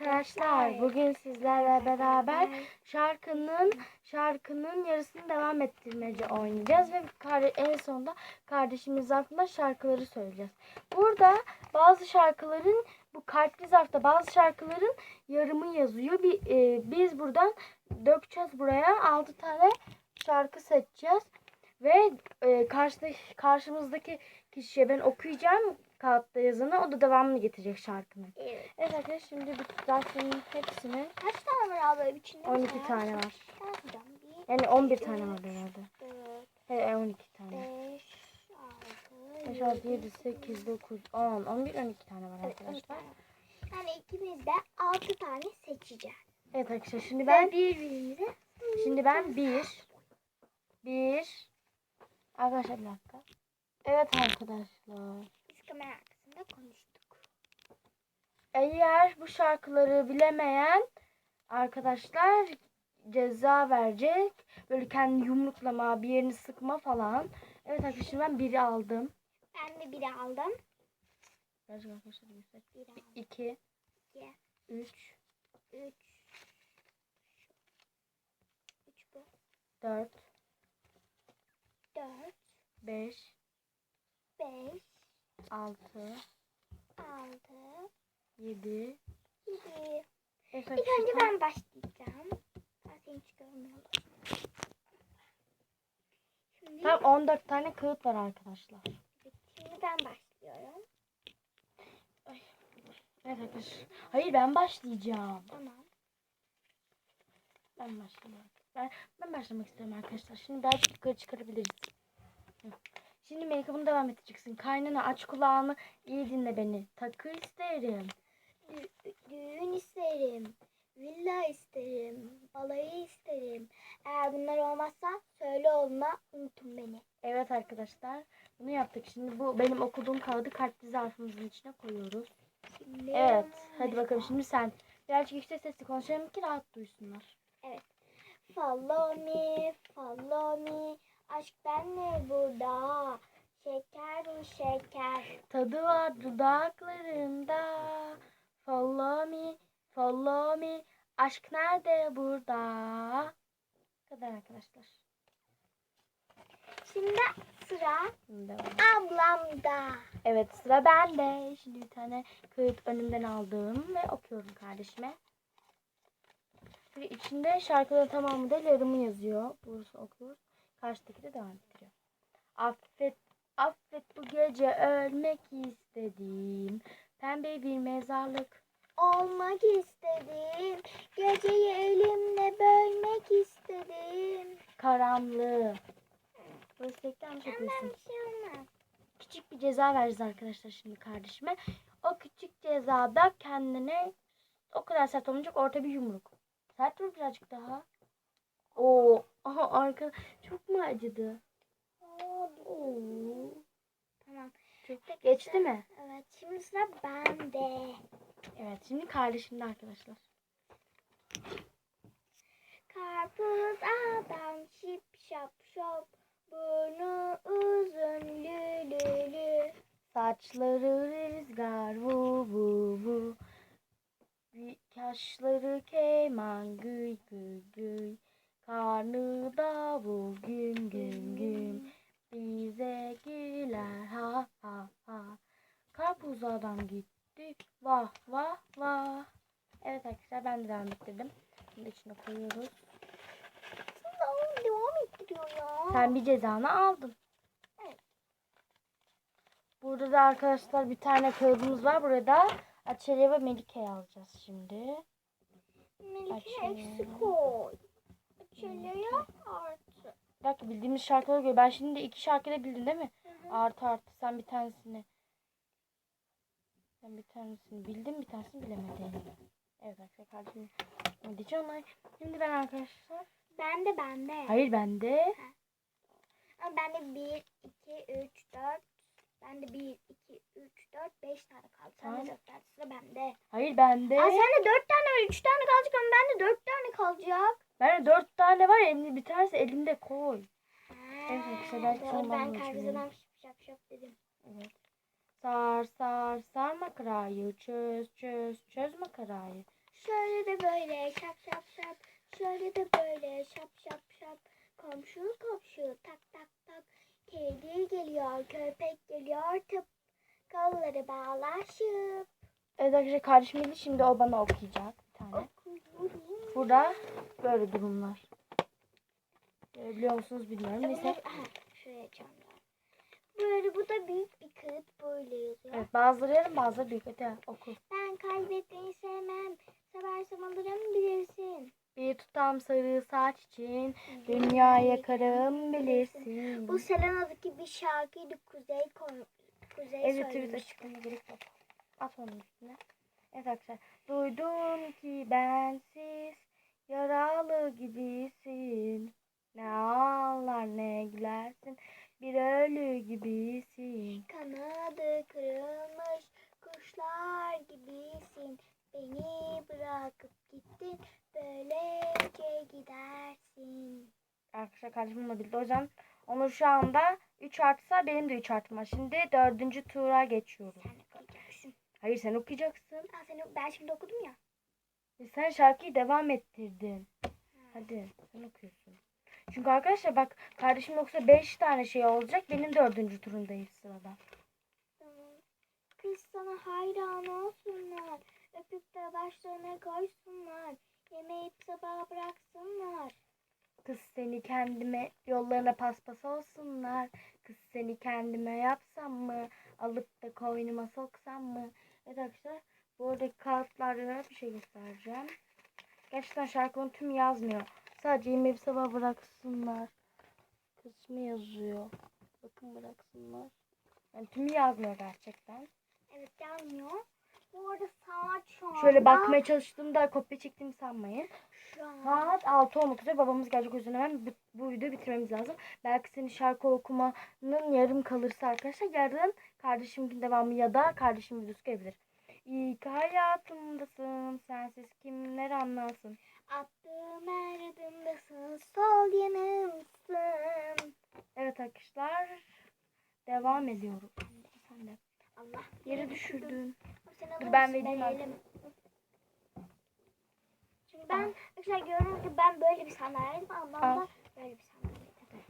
arkadaşlar. Bugün sizlerle beraber şarkının şarkının yarısını devam ettirmece oynayacağız ve en sonunda kardeşimiz zarfında şarkıları söyleyeceğiz. Burada bazı şarkıların bu kalpli zarfta bazı şarkıların yarımı yazıyor. Bir, e, biz buradan dökeceğiz buraya 6 tane şarkı seçeceğiz. Ve e, karşıda, karşımızdaki kişiye ben okuyacağım kağıtta yazanı. O da devamını getirecek şarkının. Evet. Evet arkadaşlar şimdi bu zarfların hepsini Kaç tane var abla içinde? 12 mesela? tane var. Yani 11 tane var herhalde. dört, Evet 12 tane. beş, altı, 5, 6, 7, 8, 9, 10, 11, 12 tane var Evet, on arkadaşlar. tane. Yani ikimiz de altı tane seçeceğiz. Evet arkadaşlar şimdi Ben ben birbirimize şimdi ben 1 1 Arkadaşlar bir dakika. Evet arkadaşlar. Kamera arkasında konuştuk. Eğer bu şarkıları bilemeyen arkadaşlar ceza verecek. Böyle kendi yumruklama, bir yerini sıkma falan. Evet arkadaşlar ben biri aldım. Ben de biri aldım. Birazcık arkadaşlar göster. Biri aldım. 2 İki, 3 üç. Üç bu. 4 Dört, 5 beş, 6 altı, 7 yedi. Evet İlk önce ben başlayacağım. Ben seni hiç görmüyorum. Şimdi, Tam 14 tane kağıt var arkadaşlar. şimdi ben başlıyorum. Evet arkadaşlar. Hayır ben başlayacağım. Tamam. Ben başlayayım. Ben, ben başlamak istiyorum arkadaşlar. Şimdi birazcık yukarı çıkarabiliriz. Hı. Şimdi make-up'ını devam edeceksin. Kaynana aç kulağını iyi dinle beni. Takı isterim. Dü- düğün isterim. Villa isterim. Balayı isterim. Eğer bunlar olmazsa söyle olma unutun beni. Evet arkadaşlar. Bunu yaptık. Şimdi bu benim okuduğum kağıdı kalpli zarfımızın içine koyuyoruz. Şimdi Evet. Hadi bakalım şimdi sen. Birazcık yüksek sesli konuşalım ki rahat duysunlar. Follow me, follow me. Aşk benle burada. Şeker mi şeker? Tadı var dudaklarında. Follow me, follow me. Aşk nerede burada? Bu kadar arkadaşlar. Şimdi sıra Şimdi ablamda. Evet sıra bende. Şimdi bir tane kağıt önümden aldım ve okuyorum kardeşime. Ve içinde şarkıların tamamı da yarımı yazıyor. Burası okuyor. Karşıdaki de devam ettiriyor. Affet, affet bu gece ölmek istedim. Pembe bir mezarlık. Olmak istedim. Geceyi elimle bölmek istedim. Karanlığı. Bir şey olmaz. Küçük bir ceza vereceğiz arkadaşlar şimdi kardeşime. O küçük cezada kendine o kadar sert olmayacak orta bir yumruk. Sert vur birazcık daha. Oo, aha arka çok mu acıdı? Oo. Tamam. Çok geçti mi? Evet şimdi sıra bende. Evet şimdi kardeşimde arkadaşlar. Karpuz adam şip şap şop. Burnu uzun lü lü lü. Saçları rüzgar vu vu vu. Kaşları keman gıy gıy gıy. Karnı davul güm güm güm. Bize güler ha ha ha. Karpuz adam gitti vah vah vah. Evet arkadaşlar ben de devam ettirdim. Da içine koyuyoruz. Devam ettiriyor ya. Sen bir cezanı aldın. Evet. Burada da arkadaşlar bir tane kağıdımız var. Burada Açelya ve Melike'yi alacağız şimdi. Melike Açıyor. eksi koy. Açılıyor artı. Bir dakika bildiğimiz şarkıları göre. Ben şimdi iki şarkıyı da bildin değil mi? Hı hı. Artı artı. Sen bir tanesini. Sen bir tanesini bildin bir tanesini bilemedin. Evet arkadaşlar. Ne diyeceğim ona? Şimdi ben arkadaşlar. Ben de ben de. Hayır bende. Ama ben de 1, 2, 3, 4. Ben de 1, 2, 3, 4, 5 tane kaldı. Sen de 4 tane sıra bende. Hayır bende. Aa, sen de 4 tane var. 3 tane kalacak ama ben de 4 tane kalacak. Bende dört tane var. Elini bir tanesi elinde koy. Evet, Ha, belki doğru, ben şıp şap şap dedim. Evet. Sar sar sar makarayı çöz çöz çöz makarayı. Şöyle de böyle şap şap şap. Şöyle de böyle şap şap şap. Komşu komşu tak. Kedi geliyor, köpek geliyor tıp. Kolları bağlaşıp. Evet arkadaşlar kardeşim şimdi o bana okuyacak bir tane. Okuyorum. Burada böyle durumlar. Görebiliyor musunuz bilmiyorum. Neyse. Aha, şuraya ben. Böyle bu da büyük bir kağıt böyle yazıyor. Evet bazıları yarım bazıları büyük. Hadi oku. Ben kaybetmeyi sevmem. Seversem alırım bilirsin. Bir tutam sarı saç için dünya yakarım bilirsin. Bu Selena'daki bir şarkıydı. Kuzey kon Kuzey Evet evet açıklama gerek yok. At onun üstüne. Evet arkadaşlar. Duydum ki bensiz yaralı gibisin. Ne ağlar ne gülersin. Bir ölü gibisin. Kanadı kırılmış kuşlar gibisin. Beni bırakıp gittin. Böylece gidersin. Arkadaşlar kardeşim bunu bildi. O yüzden onun şu anda 3 artısa benim de 3 artım var. Şimdi dördüncü tura geçiyoruz. Sen okuyacaksın. Hayır sen okuyacaksın. Aa, sen, ben şimdi okudum ya. E, Sen şarkıyı devam ettirdin. Hadi sen okuyorsun. Çünkü arkadaşlar bak kardeşim yoksa 5 tane şey olacak. Benim dördüncü turundayız sırada. Tamam. Kız sana hayran olsunlar. Öpüp de başlarına koysunlar. Yemeyip sabaha bıraksınlar. Kız seni kendime yollarına paspas olsunlar. Kız seni kendime yapsam mı? Alıp da koynuma soksam mı? Evet arkadaşlar bu arada kağıtlarda bir şey göstereceğim. Gerçekten şarkının tüm yazmıyor. Sadece yemeyip sabah bıraksınlar. Kısmı yazıyor. Bakın bıraksınlar. Yani tümü yazmıyor gerçekten. Evet gelmiyor. Bu arada saat şu anda. Şöyle bakmaya çalıştığımda kopya çektiğimi sanmayın. Şu an. Saat 6 olmak üzere babamız gelecek o yüzden hemen bu, bu videoyu bitirmemiz lazım. Belki senin şarkı okumanın yarım kalırsa arkadaşlar yarın kardeşimin devamı ya da kardeşim videosu gelebilir. İyi ki hayatımdasın sensiz kimler anlasın. Attığım her adımdasın. Sol yanımsın. Evet arkadaşlar devam ediyoruz. Sen de. Allah. Yere düşürdün. Dur, ben vereyim Verelim. Şimdi ben arkadaşlar görüyorum ki ben böyle bir sandalyeydim. Ablam da böyle bir sandalyede.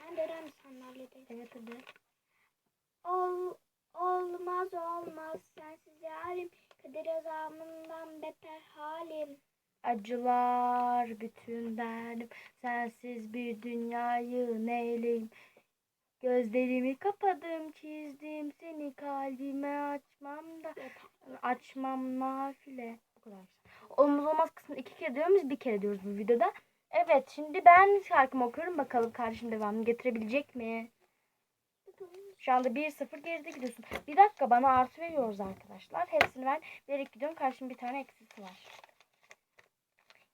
Ben dönem bir sandalyedeyim. Evet hadi. Ol, olmaz olmaz sensiz yarim. Kadir azamından beter halim. Acılar bütün derdim sensiz bir dünyayı neyleyim Gözlerimi kapadım çizdim seni kalbime açmam da açmam nafile Bu kadar. Olmaz olmaz kısmını iki kere diyoruz bir kere diyoruz bu videoda. Evet şimdi ben şarkımı okuyorum bakalım kardeşim devamını getirebilecek mi? Şu anda 1-0 geride gidiyorsun. Bir dakika bana artı veriyoruz arkadaşlar. Hepsini ben vererek gidiyorum. Karşım bir tane eksisi var.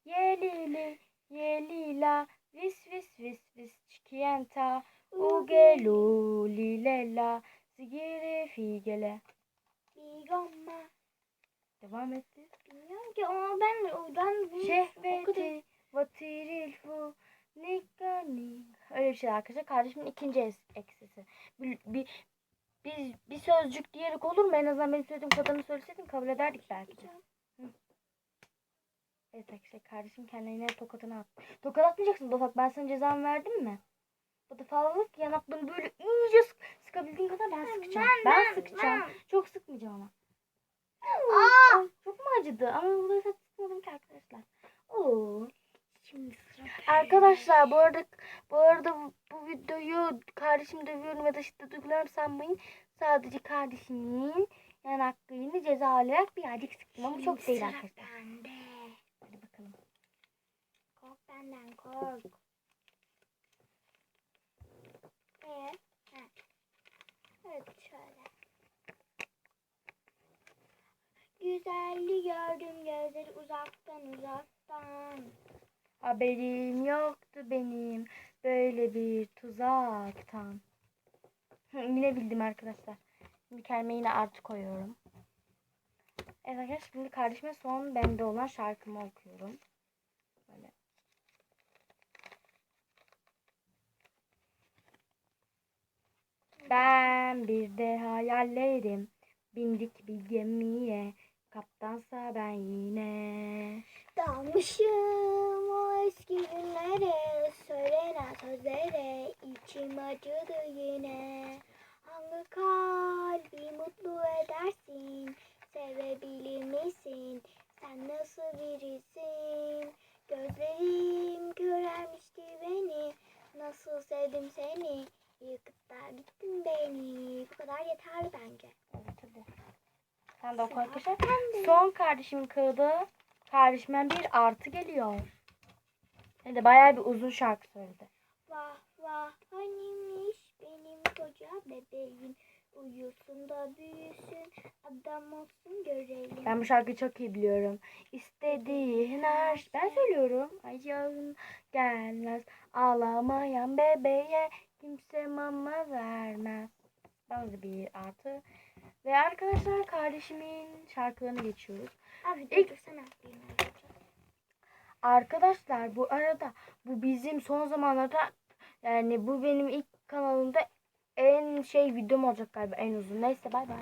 Yelili, yelila, vis vis vis vis çikienta, ugelu, lilela, sigiri figele. Bigomma. Devam etti. Bilmiyorum ki ama ben ben bunu. Şehveti, vatirilfu, nikani. Öyle bir şey arkadaşlar. Kardeşimin ikinci eksisi. Bir, bir, bir, bir sözcük diyerek olur mu? En azından benim söylediğim kadarını söyleseydim kabul ederdik belki. Evet arkadaşlar kardeşim kendine yine tokatını attı. Tokat atmayacaksın Dofak. Ben sana cezamı verdim mi? Bu defalık yanaklarını böyle iyice sık, sıkabildiğin kadar ben sıkacağım. Ben, ben, sıkacağım. ben. Çok sıkmayacağım ama. Aa! Ay, çok mu acıdı? Ama bu sefer sıkmadım ki arkadaşlar. Oo. Şimdi sıra. Arkadaşlar bu arada bu arada bu, bu videoyu kardeşim dövüyorum ya da şiddet uyguluyorum sanmayın. Sadece kardeşimin yanaklarını ceza olarak birazcık sıktım ama çok değil arkadaşlar. bende. Hadi bakalım. Kork benden kork. Ha. Evet şöyle. Güzelliği gördüm gözleri uzaktan uzaktan. Haberim yoktu benim böyle bir tuzaktan. Yine bildim arkadaşlar. Şimdi kendime yine artı koyuyorum. Evet arkadaşlar şimdi kardeşime son bende olan şarkımı okuyorum. Böyle. Ben bir de hayallerim. Bindik bir gemiye. Kaptansa ben yine. Dalmışım o eski günlere. Söylenen sözlere içim acıdı yine. Hangi kalbi mutlu edersin Sevebilir misin Sen nasıl birisin Gözlerim körelmişti beni Nasıl sevdim seni Yıkıp da gittin beni Bu kadar yeterli bence Evet hadi. Sıra arkadaşlar. Son kardeşimin kağıdı. Kardeşimden bir artı geliyor. Hem de bayağı bir uzun şarkı söyledi. Vah vah hanimiş benim koca bebeğim Uyusun da büyüsün adam olsun göreyim Ben bu şarkıyı çok iyi biliyorum. İstediğin her şey- Ben söylüyorum. Ayağın gelmez. Ağlamayan bebeğe kimse mama vermez. De bir artı. Ve arkadaşlar kardeşimin şarkılarını geçiyoruz. Abi İlk- olacak. Arkadaşlar bu arada bu bizim son zamanlarda yani bu benim ilk kanalımda en şey videom olacak galiba en uzun. Neyse bay bay.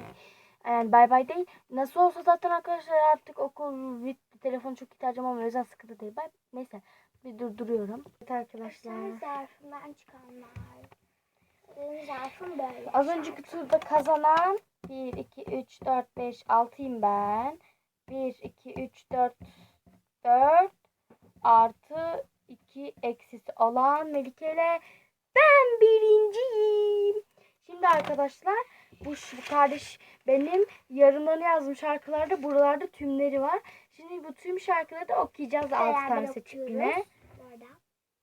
Yani bay bay değil. Nasıl olsa zaten arkadaşlar artık okul bitti. Telefon çok ihtiyacım olmuyor. O yüzden sıkıntı değil. Bay. Neyse bir durduruyorum. Evet arkadaşlar. Zarfından çıkanlar Benim zarfım böyle Az önceki turda kazanan 1, 2, 3, 4, 5, 6'yım ben. 1, 2, 3, 4, 4 artı 2 eksisi olan Melike ile ben birinciyim. Şimdi arkadaşlar bu ş- kardeş benim yarımlarını yazdığım şarkılarda buralarda tümleri var. Şimdi bu tüm şarkıları da okuyacağız 6 Beraber tane seçip yine. Bu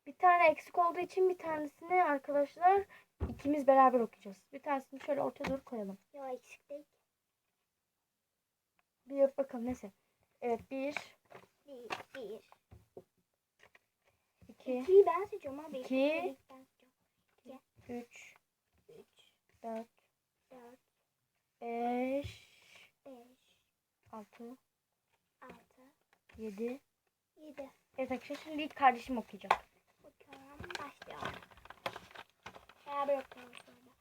Bir tane eksik olduğu için bir tanesini arkadaşlar ikimiz beraber okuyacağız. Bir tanesini şöyle ortaya doğru koyalım. Yok eksik değil Bir yap bakalım neyse. Evet bir, Bir, bir. İki, İkiyi ben seçiyorum abi İki. Seçiyorum üç, Üç, dört, dört, beş, beş, altı, altı, yedi. yedi. Evet arkadaşlar şimdi ilk kardeşim okuyacak. Bakıyorum başlıyorum Beraber okuyoruz sonra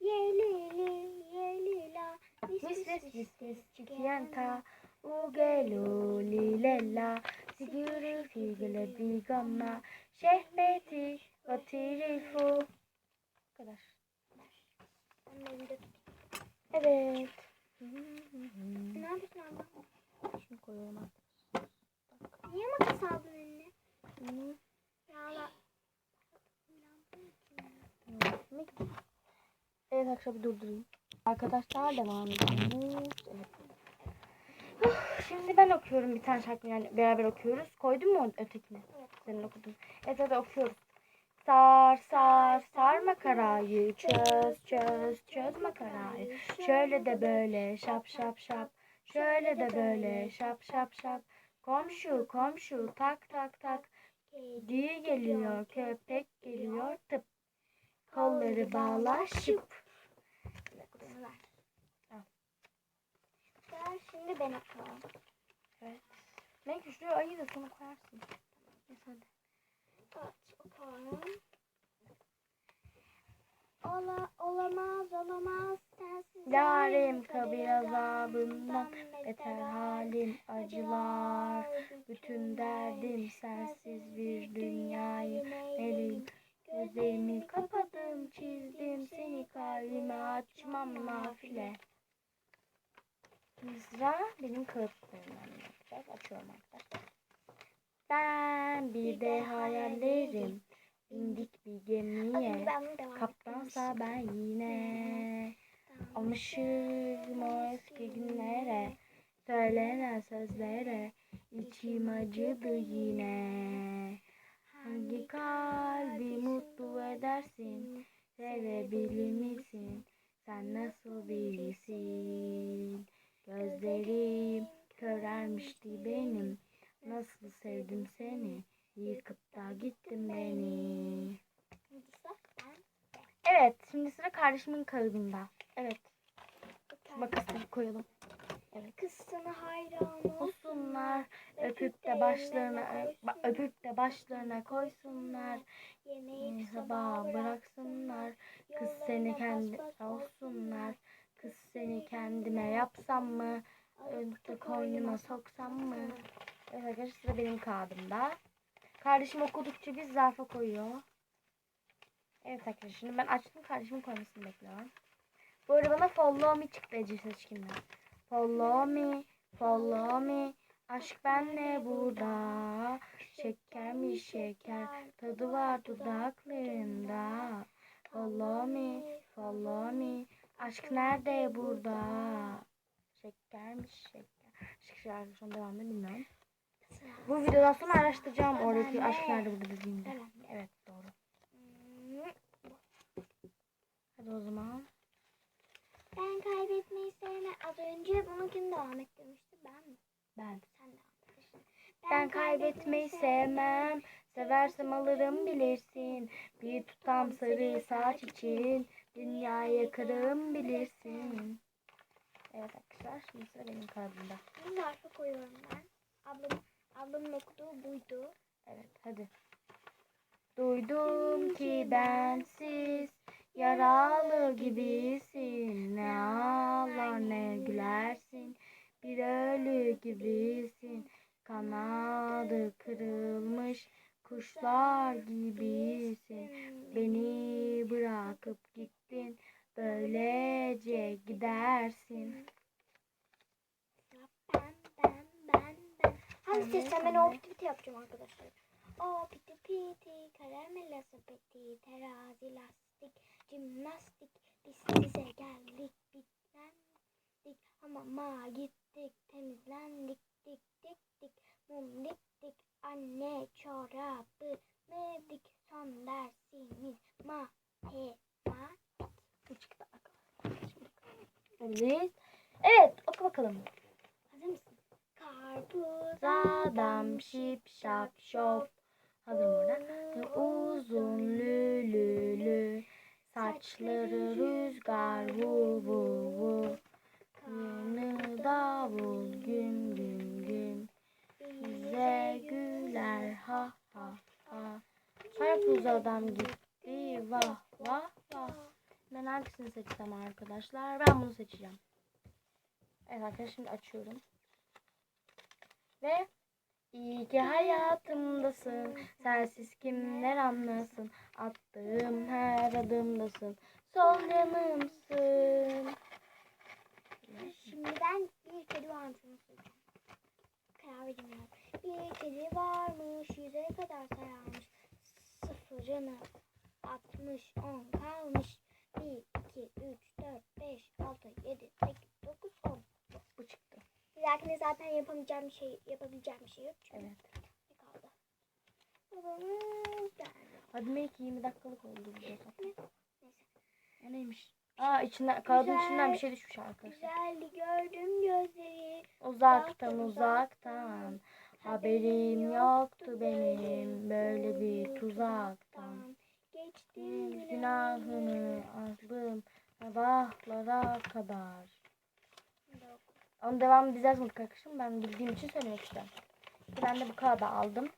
Yelili yelila Mis mis mis mis chiquianta, ugelu lilela, siguru figile bigama, şehbeti vatirifu. Bu kadar. Ben elimde Evet. Ne yapıyorsun abla? Şunu koyalım artık. Niye makas aldın eline? Hı. Ya Evet arkadaşlar bir durdurayım. Arkadaşlar devam ediyoruz. Evet. Uf, Şimdi ben okuyorum bir tane şarkı yani beraber okuyoruz. Koydun mu ötekini? Evet. Senin okudun. Evet hadi okuyoruz. Sar sar sar makarayı çöz çöz çöz makarayı. Şöyle de böyle şap şap şap. Şöyle de böyle şap şap şap. Komşu komşu tak tak tak. Kedi geliyor köpek geliyor tıp. Kolları bağla şıp. Şimdi ben okuyorum. Evet. Belki şuraya ayı da sonra koyarsın. Hadi. Evet okuyorum. Ola, olamaz olamaz sensiz Yarim kabir azabından beter halim acılar. Bütün derdim sensiz bir dünyayı meleyim. Gözlerimi kapadım çizdim seni kalbime açmam nafile. Sıra benim kağıtlarımdan yapacağız. Açıyorum arkadaşlar. Ben bir de hayallerim. indik bir gemiye. Kaptansa ben yine. Almışım o eski günlere. Söylenen sözlere. içim acıdı yine. Hangi kalbi mutlu edersin? Sevebilir misin? Sen nasıl birisin? Gözlerim körelmişti benim. Nasıl sevdim seni? Yıkıp da gittin beni. Evet, şimdi sıra kardeşimin kağıdında. Evet, makasını koyalım. Kız sana hayran Olsunlar, öpüp de başlarına ba- öpüp de başlarına koysunlar. Yemeği Sabah bıraksınlar. Kız seni kendi olsunlar. Kız seni kendime yapsam mı? Da koynuma soksam mı? Evet arkadaşlar sıra benim kağıdımda. Kardeşim okudukça biz zarfa koyuyor. Evet arkadaşlar şimdi ben açtım kardeşimin koymasını bekliyorum. Bu arada bana follow me çıktı Ece Seçkin'den. Follow me, follow me. Aşk benle burada. Şeker mi şeker. Tadı var dudaklarında. Follow me, follow me. Aşk nerede burada? Şeker mi şeker? Şeker arkadaşlar devam edelim bilmiyorum. Bu videodan sonra araştıracağım oradaki aşk nerede burada dediğimde. Evet doğru. Hadi o zaman. Ben kaybetmeyi sevmem. Az önce bunu kim devam ettirmişti? Ben mi? Ben. Sen devam ettirsin. Ben kaybetmeyi sevmem. Seversem alırım bilirsin. Bir tutam sarı saç için dünyayı yakarım bilirsin. Evet arkadaşlar şimdi sıra benim kağıdımda. Bunu zarfa koyuyorum ben. Ablam, ablamın okuduğu buydu. Evet hadi. Duydum ki bensiz yaralı gibisin. Ne ağlar ne gülersin. Bir ölü gibisin. Kanadı kırılmış kuşlar gibisin. Beni bırakıp gittin. Böylece gidersin. Ben, ben, ben, ben. Hadi Evet, seçsem ben o piti yapacağım arkadaşlar. O piti piti, karamela sepeti, terazi lastik, jimnastik. Biz size geldik, bitlendik. Hamama gittik, temizlendik, dik dik dik. Mum diktik, anne çorabı medik. Son dersimiz matematik. Arkadaşlar. Evet. Evet oku bakalım. Hazır mısın? Karpuz Adam şip şop. Hazır mı orada? Uzun lülülü. Saçları rüzgar vu vu vu. Yeni davul güm güm güm. Bize güler ha ha ha. Karpuz adam gitti vah vah vah. Ben hangisini seçsem arkadaşlar? Ben bunu seçeceğim. Evet arkadaşlar şimdi açıyorum. Ve iyi ki hayatımdasın. Sensiz kimler anlasın. Attığım her adımdasın. Sol yanımsın. Şimdi ben bir kedi varmış söyleyeceğim. Karar veremiyorum. Bir kedi varmış yüze kadar sayarmış. Sıfırını atmış on kalmış. Bir, iki, üç, dört, beş, altı, yedi, sekiz, dokuz, on. Bu çıktı. Bir dahakine zaten yapamayacağım bir şey yapabileceğim bir şey yok. Çünkü Evet. ne kaldı? Hadi belki 20 dakikalık oldu bu. Neyse. O neymiş? Aa içinden, kağıdın içinden bir şey düşmüş arkadaşlar. Güzeldi gördüm gözleri. Uzaktan uzaktan. Haberim yoktu benim böyle bir tuzaktan. Geçtim Günahını aldım sabahlara kadar. Onun devamını biz yazmadık arkadaşım. Ben bildiğim için söylemek istedim. Ben de bu kağıdı aldım.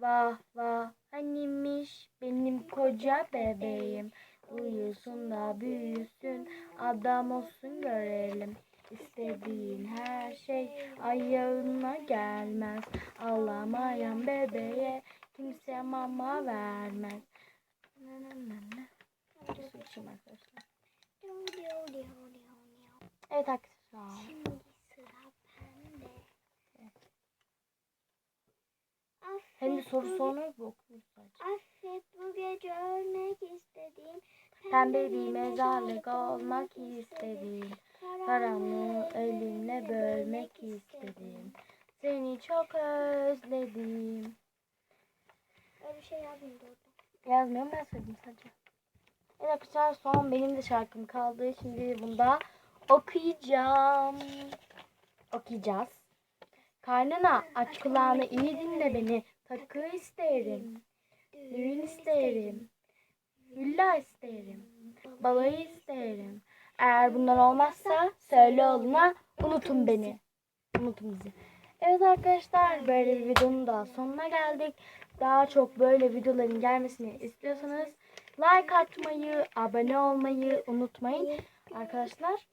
Vah vah hanimiş benim koca bebeğim. Uyusun da büyüsün adam olsun görelim. İstediğin her şey ayağına gelmez. Ağlamayan bebeğe kimse mama vermez. Na na na na. Bir su içeyim arkadaşlar. Evet. Şimdi sıra bende. Affet Hem de soru sormayı bu sadece. Affet bu gece ölmek istedim. Pembe bir mezarlık olmak istedim. Karanlığı elimle bölmek istedim. Seni çok özledim. Öyle şey yazmıyordu orada. Yazmıyorum ben söyledim sadece. Evet arkadaşlar son benim de şarkım kaldı. Şimdi bunda okuyacağım. Okuyacağız. Karnına aç kulağını iyi dinle beni. Takı isterim. Düğün isterim. Villa isterim. Balayı isterim. Eğer bunlar olmazsa söyle oğluna unutun beni. Unutun bizi. Evet arkadaşlar böyle bir videonun da sonuna geldik. Daha çok böyle videoların gelmesini istiyorsanız like atmayı, abone olmayı unutmayın. Arkadaşlar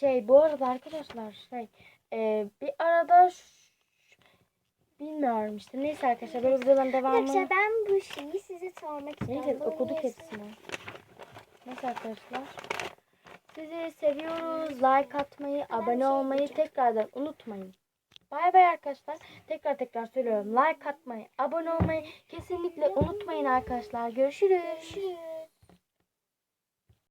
Şey bu arada arkadaşlar şey e, bir arada bilmiyorum işte neyse arkadaşlar böyle videoların devamı Arkadaşlar ben bu şeyi size sormak istiyorum. neyse okuduk hepsini. Neyse arkadaşlar. Sizi seviyoruz. Like atmayı, Ben abone şey olmayı tekrardan unutmayın. Bay bay arkadaşlar. Tekrar tekrar söylüyorum. Like atmayı, abone olmayı kesinlikle unutmayın arkadaşlar. Görüşürüz. Görüşürüz.